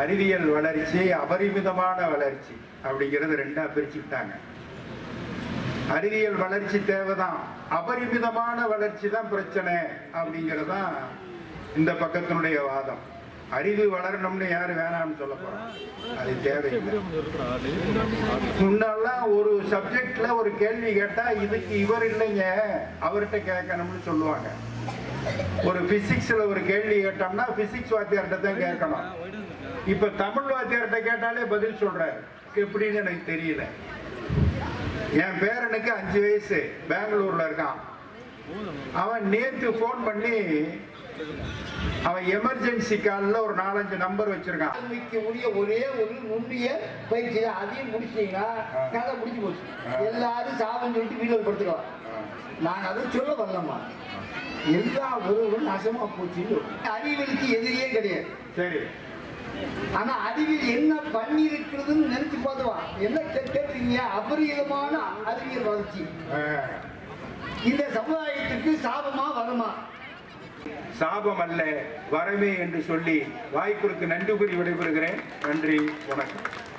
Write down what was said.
அறிவியல் வளர்ச்சி அபரிமிதமான வளர்ச்சி அப்படிங்கிறது ரெண்டா பிரிச்சுக்கிட்டாங்க. அறிவியல் வளர்ச்சி தேவைதான். அபரிமிதமான வளர்ச்சி தான் பிரச்சனை அப்படிங்கிறது தான் இந்த பக்கத்தினுடைய வாதம். அறிவு வளரணும்னு யாரு வேணாம்னு சொல்ல போறோம் அது தேவையில்லை. முன்னெல்லாம் ஒரு சப்ஜெக்ட்ல ஒரு கேள்வி கேட்டா இதுக்கு இவர் இல்லைங்க அவர்கிட்ட கேட்கணும்னு சொல்லுவாங்க. ஒரு பிசிக்ஸ்ல ஒரு கேள்வி கேட்டோம்னா பிசிக்ஸ் வாத்தியார்கிட்ட தான் கேட்கணும். இப்ப தமிழ் வாத்தியார்கிட்ட கேட்டாலே பதில் சொல்றாரு. எப்படின்னு எனக்கு தெரியல. என் பேரனுக்கு அஞ்சு வயசு. பெங்களூர்ல இருக்கான். அவன் நேத்து ஃபோன் பண்ணி அவன் எமர்ஜென்சி காலில் ஒரு நாலஞ்சு நம்பர் வச்சிருக்கான். முடிய ஒரே ஒரு நுண்ணிய பயிற்சி தான் அதையும் முடிச்சிட்டீங்கன்னா கதை முடிஞ்சு போச்சு. எல்லாரும் சாபம் சொல்லிட்டு வீட்டில் படுத்துக்கலாம். நான் அதை சொல்ல வரலம்மா. எல்லா உறவும் நாசமா போச்சு அறிவியலுக்கு எதிரியே கிடையாது. சரி. ஆனா அறிவியல் என்ன பண்ணி இருக்கிறதுன்னு நினைச்சு பார்த்துவா. என்ன கே- கேக்குறீங்க அபரிதமான அறிவியல் வளர்ச்சி. இந்த சமுதாயத்துக்கு சாபமா வருமா? சாபம் அல்ல வரமே என்று சொல்லி வாய்ப்புக்கு நன்றி கூறி விடைபெறுகிறேன். நன்றி வணக்கம்.